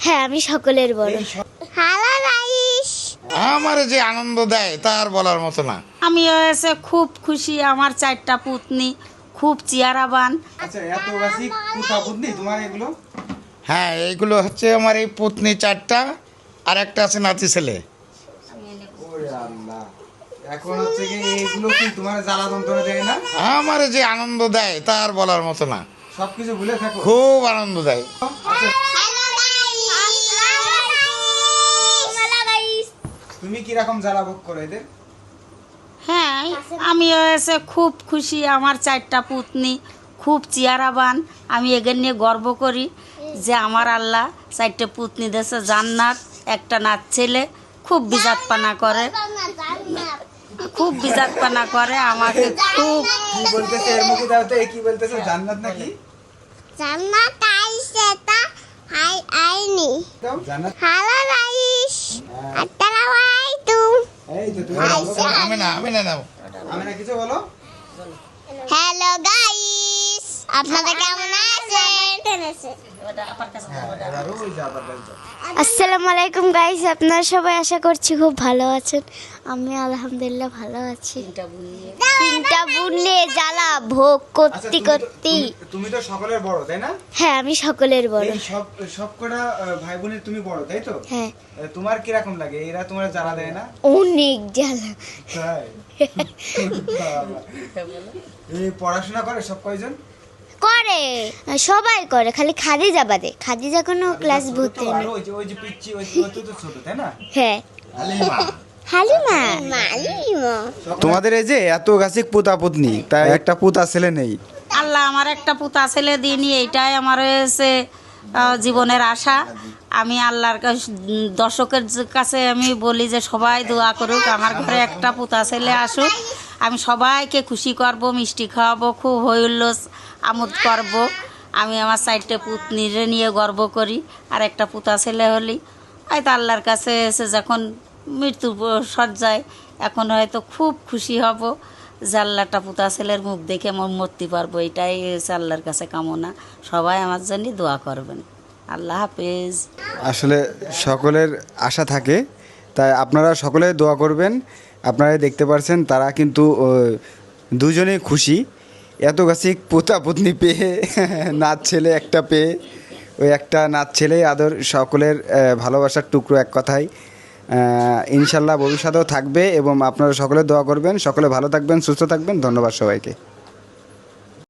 হ্যাঁ আমি সকলের বড়। হ্যালো গাইস আমার যে আনন্দ দেয় তার বলার মতো না। আমি হয়েছে খুব খুশি আমার চারটা পুতনি খুব চেয়ারাবান আচ্ছা এত গাছি পুতা বুদ্ধি তোমার এগুলো? হ্যাঁ এইগুলো হচ্ছে আমার এই পত্নী চারটা আর একটা আছে নাতি ছেলে। এখন হচ্ছে কি এগুলো কি তোমার জ্বালা যন্ত্রণা দেয় না? আমার যে আনন্দ দেয় তার বলার মতো না। সবকিছু ভুলে থাকো। খুব আনন্দ দেয় আচ্ছা হ্যালো গাইস হ্যালো গাইস তুমি কি রকম জ্বালা ভোগ করো এদের? হ্যাঁ আমি হয়েছে খুব খুশি আমার চারটা পুতনি খুব চেয়ারাবান আমি এদের নিয়ে গর্ব করি যে আমার আল্লাহ চারটে পুতনি দেশে জান্নাত একটা নাচ ছেলে খুব বিজাত পানা করে। খুব বিজাত পানা করে আমাকে খুব কি বলতেছে এর মুখে দাও তো এ কি বলতেছে জান্নাত নাকি? জান্নাত আইছে তা হাই আইনি। জান্নাত হ্যালো গাইস আসসালামু আলাইকুম এই তো তুমি আমি না আমি না নাও আমি না কিছু বলো। হ্যালো গাইস আপনারা কেমন আছেন? হ্যাঁ আসসালামু আলাইকুম গাইস আপনারা সবাই আশা করছি খুব ভালো আছেন। আমি আলহামদুলিল্লাহ ভালো আছি। তিনটা বুনে জ্বালা ভোগ করতে করতে তুমি- তো সকলের বড় তাই না? হ্যাঁ আমি সকলের বড়। এই সব সব কটা ভাই বোনের তুমি বড় তাই তো? হ্যাঁ। তোমার কীরকম লাগে? এরা তোমার জ্বালা দেয় না? অনেক জ্বালা। তাই? এই পড়াশোনা করে সব কয়জন? করে। সবাই করে খালি খাদিজা বাদে। খাদিজা কোনো ক্লাস ভর্তি নেই। ওই যে ওই যে পিচ্ছি ওই তো ছোট তাই না? হ্যাঁ। হালিমা। হালিমা। মালিমা তোমাদের এই যে এত গাছে পুতা পুতনি তাই একটা পুতা ছেলে নেই। আল্লাহ আমার একটা পুতা ছেলে দিইনি এইটাই আমার হয়েছে জীবনের আশা। আমি আল্লাহর কাছ- দর্শকের কাছে আমি বলি যে সবাই দোয়া করুক আমার ঘরে একটা পুতা ছেলে আসুক। আমি সবাইকে খুশি করব মিষ্টি খাওয়াবো খুব হই উল্লাস আমোদ করব। আমি আমার সাইডটা পুতনিরে নিয়ে গর্ব করি আর একটা পুতা ছেলে হলি। হয়তো আল্লাহর কাছে এসে যখন মৃত্যু সজ্জায়। এখন হয়তো খুব খুশি হব। যে আল্লাহটা পুতা ছেলের মুখ দেখে মন মরতে পারব, এটাই আল্লাহর কাছে কামনা। সবাই আমার জন্য দোয়া করবেন। আল্লাহ হাফেজ। আসলে সকলের আশা থাকে, তাই আপনারা সকলে দোয়া করবেন। আপনারা দেখতে পারছেন, তারা কিন্তু দুজনেই খুশি। এত গাছি পোতা পুতনি পেয়ে নাচ ছেলে একটা পেয়ে, ওই একটা নাচ ছেলে আদর, সকলের ভালোবাসার টুকরো এক কথায়। ইনশাল্লাহ ভবিষ্যতেও থাকবে এবং আপনারা সকলে দোয়া করবেন। সকলে ভালো থাকবেন, সুস্থ থাকবেন। ধন্যবাদ সবাইকে।